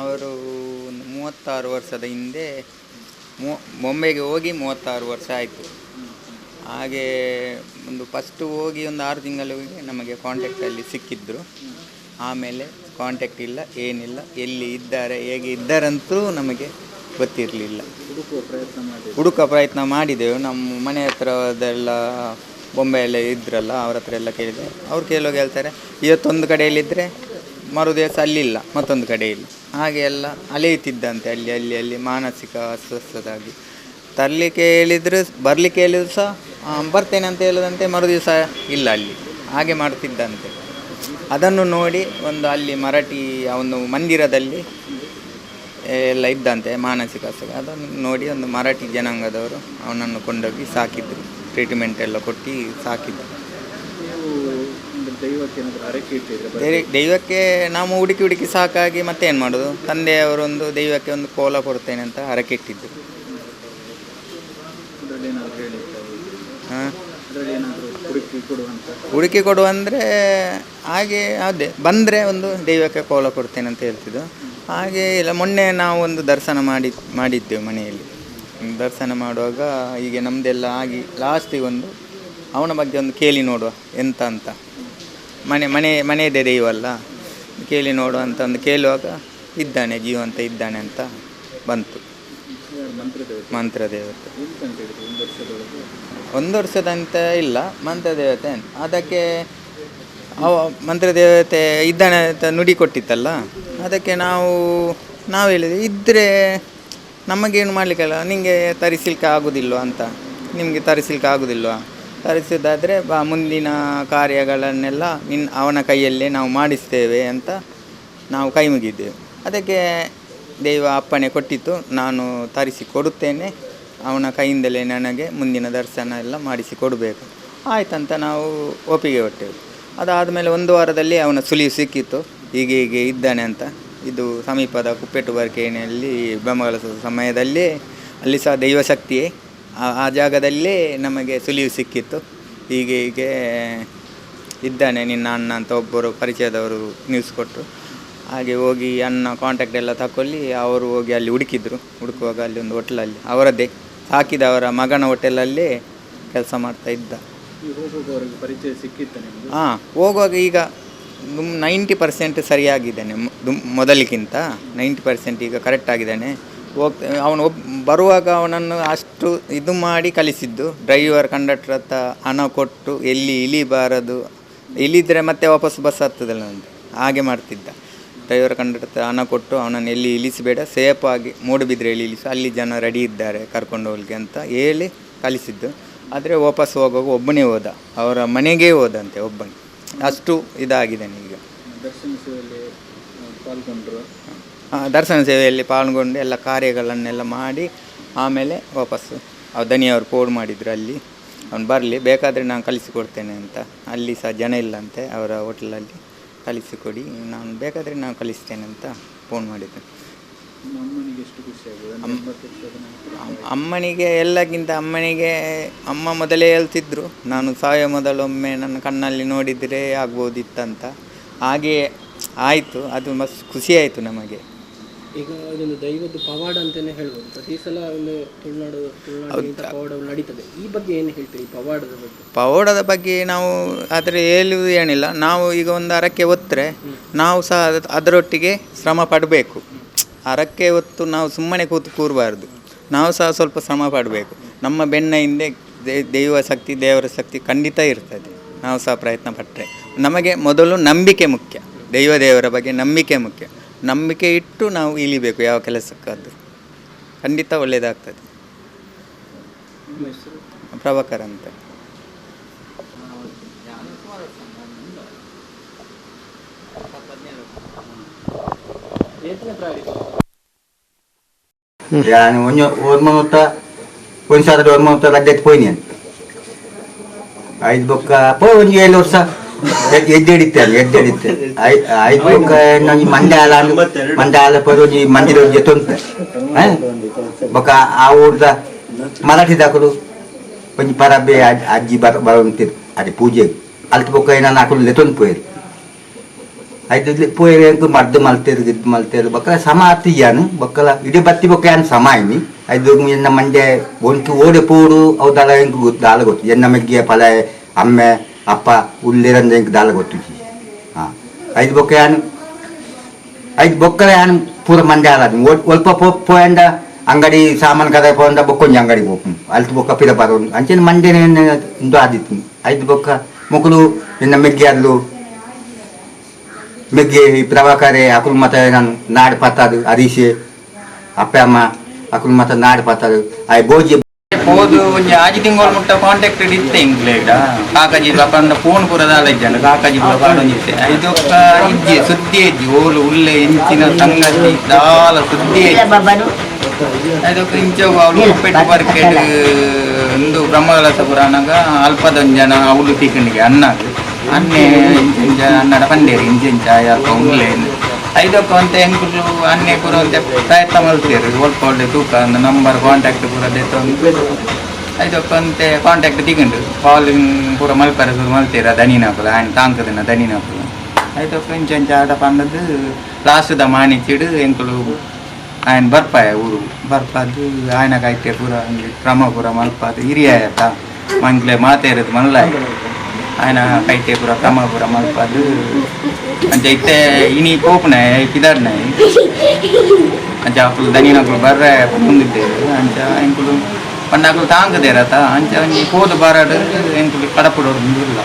ಅವರು ಒಂದು ಮೂವತ್ತಾರು ವರ್ಷದ ಹಿಂದೆ ಮೊ ಬೊಂಬೆಗೆ ಹೋಗಿ ಮೂವತ್ತಾರು ವರ್ಷ ಆಯಿತು. ಹಾಗೆ ಒಂದು ಫಸ್ಟು ಹೋಗಿ ಒಂದು ಆರು ತಿಂಗಳಿಗೆ ನಮಗೆ ಕಾಂಟ್ಯಾಕ್ಟಲ್ಲಿ ಸಿಕ್ಕಿದ್ರು. ಆಮೇಲೆ ಕಾಂಟ್ಯಾಕ್ಟ್ ಇಲ್ಲ ಏನಿಲ್ಲ ಎಲ್ಲಿ ಇದ್ದಾರೆ ಹೇಗೆ ಇದ್ದಾರಂತೂ ನಮಗೆ ಗೊತ್ತಿರಲಿಲ್ಲ. ಹುಡುಕುವ ಪ್ರಯತ್ನ ಮಾಡಿ ಹುಡುಕ ಪ್ರಯತ್ನ ಮಾಡಿದೆವು. ನಮ್ಮ ಮನೆ ಹತ್ರದೆಲ್ಲ ಬೊಂಬೆಯಲ್ಲೇ ಇದ್ರಲ್ಲ ಅವ್ರ ಹತ್ರ ಎಲ್ಲ ಕೇಳಿದೆ. ಅವ್ರು ಕೇಳೋಗಿ ಹೇಳ್ತಾರೆ ಇವತ್ತೊಂದು ಕಡೆಯಲ್ಲಿದ್ದರೆ ಮರು ದಿವಸ ಅಲ್ಲಿಲ್ಲ, ಮತ್ತೊಂದು ಕಡೆಯಲ್ಲಿ ಹಾಗೆ ಎಲ್ಲ ಅಲೆಯುತ್ತಿದ್ದಂತೆ ಅಲ್ಲಿ ಅಲ್ಲಿ ಅಲ್ಲಿ ಮಾನಸಿಕ ಅಸ್ವಸ್ಥದಾಗಿ ತರಲಿಕ್ಕೆ ಹೇಳಿದರೆ, ಬರಲಿಕ್ಕೆ ಹೇಳಿದ್ರು ಸಹ ಬರ್ತೇನೆ ಅಂತ ಹೇಳದಂತೆ ಮರುದಿವಸ ಇಲ್ಲ ಅಲ್ಲಿ. ಹಾಗೆ ಮಾಡ್ತಿದ್ದಂತೆ ಅದನ್ನು ನೋಡಿ ಒಂದು ಅಲ್ಲಿ ಮರಾಠಿ ಒಂದು ಮಂದಿರದಲ್ಲಿ ಎಲ್ಲ ಇದ್ದಂತೆ ಮಾನಸಿಕ ಅಸ್ವಸ್ಥ ಅದನ್ನು ನೋಡಿ ಒಂದು ಮರಾಠಿ ಜನಾಂಗದವರು ಅವನನ್ನು ಕೊಂಡೋಗಿ ಸಾಕಿದ್ರು. ಟ್ರೀಟ್ಮೆಂಟ್ ಎಲ್ಲ ಕೊಟ್ಟು ಸಾಕಿದ್ರು. ದೈವಕ್ಕೆ ದೈವಕ್ಕೆ ನಾವು ಹುಡುಕಿ ಹುಡುಕಿ ಸಾಕಾಗಿ ಮತ್ತೆ ಏನು ಮಾಡೋದು ತಂದೆಯವರೊಂದು ದೈವಕ್ಕೆ ಒಂದು ಕೋಲ ಕೊಡ್ತೇನೆ ಅಂತ ಹರಕೆ ಇಟ್ಟಿದ್ದು. ಹಾಂ? ಹುಡುಕಿ ಕೊಡುವ ಅಂದರೆ ಹಾಗೆ ಅದೇ ಬಂದರೆ ಒಂದು ದೈವಕ್ಕೆ ಕೋಲ ಕೊಡ್ತೇನೆ ಅಂತ ಹೇಳ್ತಿದ್ದು. ಹಾಗೆ ಇಲ್ಲ ಮೊನ್ನೆ ನಾವು ಒಂದು ದರ್ಶನ ಮಾಡಿ ಮಾಡಿದ್ದೆವು ಮನೆಯಲ್ಲಿ. ದರ್ಶನ ಮಾಡುವಾಗ ಹೀಗೆ ನಮ್ಮದೆಲ್ಲ ಆಗಿ ಲಾಸ್ಟಿಗೆ ಒಂದು ಅವನ ಬಗ್ಗೆ ಒಂದು ಕೇಳಿ ನೋಡುವ ಎಂತ ಅಂತ. ಮನೆ ಮನೆ, ಮನೆಯದೇ ದೈವ ಅಲ್ಲ ಕೇಳಿ ನೋಡು ಅಂತ ಒಂದು ಕೇಳುವಾಗ, ಇದ್ದಾನೆ, ಜೀವಂತ ಇದ್ದಾನೆ ಅಂತ ಬಂತು. ಮಂತ್ರ ದೇವತೆ ಒಂದು ವರ್ಷದಂತ ಇಲ್ಲ ಮಂತ್ರ ದೇವತೆ. ಅದಕ್ಕೆ ಅವ ಮಂತ್ರ ದೇವತೆ ಇದ್ದಾನೆ ಅಂತ ನುಡಿ ಕೊಟ್ಟಿತ್ತಲ್ಲ? ಅದಕ್ಕೆ ನಾವು ನಾವು ಹೇಳಿದ್ವಿ ಇದ್ದರೆ ನಮಗೇನು ಮಾಡಲಿಕ್ಕಲ್ಲ? ನಿಮಗೆ ತರಿಸಲಿಕ್ಕೆ ಆಗೋದಿಲ್ವ ಅಂತ. ನಿಮಗೆ ತರಿಸಲಿಕ್ಕೆ ಆಗೋದಿಲ್ವಾ? ತರಿಸಿದ್ದಾದರೆ ಬಾ, ಮುಂದಿನ ಕಾರ್ಯಗಳನ್ನೆಲ್ಲ ನಿನ್ನ ಅವನ ಕೈಯಲ್ಲೇ ನಾವು ಮಾಡಿಸ್ತೇವೆ ಅಂತ ನಾವು ಕೈ ಮುಗಿದ್ದೆವು. ಅದಕ್ಕೆ ದೈವ ಅಪ್ಪಣೆ ಕೊಟ್ಟಿತ್ತು, ನಾನು ತರಿಸಿ ಕೊಡುತ್ತೇನೆ. ಅವನ ಕೈಯಿಂದಲೇ ನನಗೆ ಮುಂದಿನ ದರ್ಶನ ಎಲ್ಲ ಮಾಡಿಸಿ ಕೊಡಬೇಕು. ಆಯ್ತಂತ ನಾವು ಒಪ್ಪಿಗೆ ಕೊಟ್ಟೆವು ಅದಾದಮೇಲೆ ಒಂದು ವಾರದಲ್ಲಿ ಅವನ ಸುಳಿವು ಸಿಕ್ಕಿತ್ತು. ಹೀಗೆ ಹೀಗೆ ಇದ್ದಾನೆ ಅಂತ. ಇದು ಸಮೀಪದ ಕುಪ್ಪೆಟ್ಟು ಬರ್ಕೇಣಿಯಲ್ಲಿ ಬ್ರಹ್ಮಗಳ ಸಮಯದಲ್ಲಿ ಅಲ್ಲಿ ಸಹ ದೈವಶಕ್ತಿಯೇ ಆ- ಆ ಜಾಗದಲ್ಲೇ ನಮಗೆ ಸುಳಿವು ಸಿಕ್ಕಿತ್ತು. ಹೀಗೆ ಹೀಗೆ ಇದ್ದಾನೆ ನಿನ್ನ ಅಣ್ಣ ಅಂತ ಒಬ್ಬರು ಪರಿಚಯದವರು ನ್ಯೂಸ್ ಕೊಟ್ಟರು ಹಾಗೆ ಹೋಗಿ ಅಣ್ಣ ಕಾಂಟ್ಯಾಕ್ಟ್ ಎಲ್ಲ ತಕೊಳ್ಳಿ ಅವರು ಹೋಗಿ ಅಲ್ಲಿ ಹುಡುಕಿದ್ರು. ಹುಡುಕುವಾಗ ಅಲ್ಲಿ ಒಂದು ಹೋಟ್ಲಲ್ಲಿ ಅವರದ್ದೇ ಸಾಕಿದವರ ಮಗನ ಹೋಟೆಲಲ್ಲೇ ಕೆಲಸ ಮಾಡ್ತಾ ಇದ್ದ. ಪರಿಚಯ ಸಿಕ್ಕಿತ್ತು ಹಾಂ ಹೋಗುವಾಗ ಈಗ ನೈಂಟಿ ಪರ್ಸೆಂಟ್ ಸರಿಯಾಗಿದ್ದಾನೆ. ಮೊದಲಿಗಿಂತ ನೈಂಟಿ ಪರ್ಸೆಂಟ್ ಈಗ ಕರೆಕ್ಟ್ ಆಗಿದ್ದಾನೆ. ಹೋಗ್ತಾ ಅವನು ಒಬ್, ಬರುವಾಗ ಅವನನ್ನು ಅಷ್ಟು ಇದು ಮಾಡಿ ಕಲಿಸಿದ್ದು. ಡ್ರೈವರ್ ಕಂಡಕ್ಟರ್ ಹತ್ರ ಹಣ ಕೊಟ್ಟು ಎಲ್ಲಿ ಇಳಿಬಾರದು, ಇಳಿದರೆ ಮತ್ತೆ ವಾಪಸ್ ಬಸ್ ಹತ್ತದಲ್ಲ ಅಂತ ಹಾಗೆ ಮಾಡ್ತಿದ್ದ. ಡ್ರೈವರ್ ಕಂಡಕ್ಟರ್ ಹತ್ರ ಹಣ ಕೊಟ್ಟು ಅವನನ್ನು ಎಲ್ಲಿ ಇಳಿಸಬೇಡ ಆಗಿ ಮೂಡುಬಿದ್ರೆಯಲ್ಲಿ ಇಳಿಸು, ಅಲ್ಲಿ ಜನ ರೆಡಿ ಇದ್ದಾರೆ ಕರ್ಕೊಂಡು ಹೋಗ್ಲಿಕ್ಕೆ ಅಂತ ಹೇಳಿ ಕಲಿಸಿದ್ದು. ಆದರೆ ವಾಪಸ್ ಹೋಗುವಾಗ ಒಬ್ಬನೇ ಹೋದ. ಅವರ ಮನೆಗೇ ಹೋದಂತೆ ಒಬ್ಬನೇ. ಅಷ್ಟು ಇದಾಗಿದೆ ಈಗ ದರ್ಶನ ಪಾಲ್ಗೊಂಡ್ರು. ದರ್ಶನ ಸೇವೆಯಲ್ಲಿ ಪಾಲ್ಗೊಂಡು ಎಲ್ಲ ಕಾರ್ಯಗಳನ್ನೆಲ್ಲ ಮಾಡಿ ಆಮೇಲೆ ವಾಪಸ್ಸು ಆ ದನಿಯವರು ಫೋನ್ ಮಾಡಿದ್ರು ಅಲ್ಲಿ. ಅವ್ನು ಬರಲಿ ಬೇಕಾದರೆ ನಾನು ಕಲಿಸಿಕೊಡ್ತೇನೆ ಅಂತ. ಅಲ್ಲಿ ಸಹ ಜನ ಇಲ್ಲಂತೆ ಅವರ ಹೋಟ್ಲಲ್ಲಿ ಕಲಿಸಿಕೊಡಿ ನಾನು ಬೇಕಾದರೆ ನಾನು ಕಲಿಸ್ತೇನೆ ಅಂತ ಫೋನ್ ಮಾಡಿದ್ದೆ. ಅಮ್ಮನಿಗೆ ಎಲ್ಲಕ್ಕಿಂತ ಅಮ್ಮನಿಗೆ ಅಮ್ಮ ಮೊದಲೇ ಹೇಳ್ತಿದ್ರು. ನಾನು ಸಾಯೋ ಮೊದಲೊಮ್ಮೆ ನನ್ನ ಕಣ್ಣಲ್ಲಿ ನೋಡಿದರೆ ಆಗ್ಬೋದಿತ್ತಂತ. ಹಾಗೆ ಆಯಿತು ಅದು ಮಸ್ತ್ ಖುಷಿ ಆಯಿತು ನಮಗೆ. ಈಗ ಇದೊಂದು ದೈವದ್ದು ಪವಾಡ ಅಂತಲೇ ಹೇಳ್ಬೋದು. ಪ್ರತಿ ಸಲ ಒಂದು ತುಳುನಾಡು ತುಳುನಾಡಿಗಿಂತ ನಡೀತದೆ. ಈ ಬಗ್ಗೆ ಏನು ಹೇಳ್ತೀರಿ ಪವಾಡದ ಬಗ್ಗೆ? ಪವಾಡದ ಬಗ್ಗೆ ನಾವು ಆದರೆ ಹೇಳುವುದು ಏನಿಲ್ಲ. ನಾವು ಈಗ ಒಂದು ಅರಕ್ಕೆ ಒತ್ತರೆ ನಾವು ಸಹ ಅದ್- ಅದರೊಟ್ಟಿಗೆ ಶ್ರಮ ಪಡಬೇಕು. ಅರಕ್ಕೆ ಒತ್ತು ನಾವು ಸುಮ್ಮನೆ ಕೂತು ಕೂರಬಾರ್ದು. ನಾವು ಸಹ ಸ್ವಲ್ಪ ಶ್ರಮ ಪಡಬೇಕು. ನಮ್ಮ ಬೆನ್ನ ಹಿಂದೆ ದೈವ ಶಕ್ತಿ ದೇವರ ಶಕ್ತಿ ಖಂಡಿತ ಇರ್ತದೆ. ನಾವು ಸಹ ಪ್ರಯತ್ನ ಪಟ್ಟರೆ ನಮಗೆ ಮೊದಲು ನಂಬಿಕೆ ಮುಖ್ಯ. ದೈವ ದೇವರ ಬಗ್ಗೆ ನಂಬಿಕೆ ಮುಖ್ಯ. ನಂಬಿಕೆ ಇಟ್ಟು ನಾವು ಇಳಿಬೇಕು ಯಾವ ಕೆಲಸಕ್ಕಾದ್ದು ಖಂಡಿತ ಒಳ್ಳೇದಾಗ್ತದೆ. ಪ್ರಭಾಕರ್ ಅಂತ. ಓಮತ್ರ ಒಂದು ಸಾವಿರದ ಒನ್ ಮೂವತ್ತ ಐದು ಬುಕ್ಕ ಒಂದು ಏಳು ವರ್ಷ. Elo sa ಎದ್ದೆಡಿತ್ತೆ ಎದ್ದೆಡಿತ್ತೆ ಐದು ಬೊಕ್ಕ ಆಲ ಮಂಡಾಲ ಆಲ ಪರೋಜಿ ಮಂದಿರ ತೊಂತೆ ಬೊಕ ಆ ಊರ್ದ ಮರಾಠಿ ದಾಖಲು. ಒಂಜಿ ಪರಬೆ ಅಜ್ಜಿ ಬರ ಬರೋಂತಿರು ಅದೇ ಪೂಜೆ. ಅಲ್ತ ಬೊಕ್ಕ ಏನ ನಾಕಲು ಲೆತೊಂದು ಪೋಯರು. ಆಯ್ತು ಪೋಯ್ ಎಂಕು ಮರ್ದು ಮಲ್ತೇರು ಗಿದ್ದು ಮಲ್ತೇರು. ಬಕ್ಕ ಸಮ ಆತಿಯಾನು ಬಕ್ಕಲ ಇಡೀ ಬತ್ತಿ ಬೊಕ್ಕ ಏನು ಸಮ ಆಯ್ನಿ ಐದು ಎನ್ನ ಮಂಡೆ ಒಂಟು ಓಡೆ ಪೋಡು ಅವು ದಾಲ ಎಂಕು ಗೊತ್ತು ದಾಲ ಗೊತ್ತು. ಎನ್ನ ಮಗ್ಗೆ ಪಲ ಅಮ್ಮೆ ಅಪ್ಪ ಉಳ್ಳಿರಂದ ಎಂಕು ದಾಲ ಗೊತ್ತು ಹಾಂ ಐದು ಬೊಕ್ಕ ಏನು ಐದು ಬೊಕ್ಕಲ ಏನು ಪೂರ ಮಂಡೆ ಆಲಾದ ಒಲ್ಪ ಪೋ ಪೋಯಂಡ ಅಂಗಡಿ ಸಾಮಾನು ಕದ ಪೋಂಡ ಬೊಕ್ಕೊಂಜಿ ಅಂಗಡಿ ಹೋಪು ಅಲ್ತು ಬೊಕ್ಕ ಪಿರ ಬರೋದು ಅಂಚೆನ ಮಂಡೆನೆ ಇಂದು ಆದಿತ್ತು ಐದು ಬೊಕ್ಕ ಮುಕ್ಕಲು ಎನ್ನ ಮೆಗ್ಗಿ ಅಲ್ಲು ಮೆಗ್ಗೆ ಈ ಪ್ರಭಾಕರೆ ಅಕುಲ್ ಮತ ನಾನು ನಾಡು ಪತ್ತಾದು ಹರೀಶೆ ಅಪ್ಪ ಅಮ್ಮ ಅಕುಲ್ ಮತ ನಾಡು ಪತ್ತಾದು ಆಯ್ ಬೋಜಿ ಹೋದು, ಒಂಜಿ ಆಜಿ ತಿಂಗಳು ಮುಟ್ಟ ಕಾಂಟ್ಯಾಕ್ಟ್ ಇತ್ತೆ ಇಂಗ್ಲೇಡ ಕಾಕಾಜಿ ಪಂಡ ಫೋನ್ ಪೂರ ದಾಲ ಕಾಕಜಿ ಪಾಡೊಂದಿತ್ತೆ ಐದೊಕ್ಕ ಇಜ್ಜೆ, ಸುದ್ದಿ ಇಜ್ಜಿ, ಓಲು ಉಳ್ಳೆ ಇಂಚಿನ ಸಂಗತಿ ದಾಲ ಸುದ್ದಿ ಐದೊಕ್ಕ ಇಂಚ ಅವಳು ಉಪ್ಪೆಟ್ಟು ಬರ್ಕೆಡ್, ಇಂದು ಬ್ರಹ್ಮಕಲಸ ಪುರಾಣಗ ಅಲ್ಪದೊಂಜನ ಅವಳು ತೀಕಣಿಗೆ ಅನ್ನಾಗ ಅನ್ನೆ ಇಂಚ ಅನ್ನಡ ಪಂಡೇರಿ ಇಂಚಿಂಚ ಇಂಚ ಅಲ್ಪ ಉಳ್ಳೆ ಐದಕ್ಕೆ ಅಂತ ಹೆಂಗಲು ಅನ್ನೆ ಕೊರೋರಿಗೆ ಪ್ರಯತ್ನ ಮಾಡ್ತೀರಿ ಒಳ್ಕೊಳ್ಳೆ ತೂಕ ಒಂದು ನಂಬರ್ ಕಾಂಟ್ಯಾಕ್ಟ್ ಕೂಡ ತಂದು ಐದಕ್ಕಂತೆ ಕಾಂಟ್ಯಾಕ್ಟ್ ತಿಗೊಂಡು ಕಾಲಿಂಗ್ ಪೂರ ಮಲ್ಪರ ಶುರು ಮಲ್ತೀರ ದನಿನಾಪುಲ ಆ್ಯಂಡ್ ತಾಂಕದಿನ ದನಿನಾಪುಲ ಐದಕ್ಕೆ ಇಂಚ ಇಂಚ ಆಟ ಪಂದದ್ದು ಲಾಸ್ಟ್ದ ಮಾಣಿಚಿಡು ಎಂಕಲು ಆಯ್ನ ಬರ್ಪಾಯ ಊರು ಬರ್ಪಾದು ಆಯ್ನ ಕಾಯ್ತೆ ಪೂರ ಕ್ರಮ ಪೂರ ಮಲ್ಪಾದು ಹಿರಿಯ ಆಯ್ತಾ ಮಂಗ್ಲೆ ಮಾತೇರದು ಮಲ್ಲಾಯ್ತು ఆయన ಕೈತೆ ಪೂರ ಕ್ರಮ ಪೂರ ಮಲ್ಪಾದು ಅಂಚ ಇತ್ತೆ ಇನಿ ಕೋಪನ ಕಿದಾಡ್ನ ಅಂಚ ಅಪ್ಪಲು ದನಿನಕ್ಕಳು ಬರ್ರೆ ಮುಂದಿದ್ದೇವೆ ಅಂಚ ಎಂಕುಲು ಪಂಡಾಕಲು ತಾಂಗದೇರತ ಅಂಚ ಒಂಜಿ ಪೋದು ಬಾರಾಡು ಎಂಕುಲು ಕಡಪಡೋರು ಇಲ್ಲ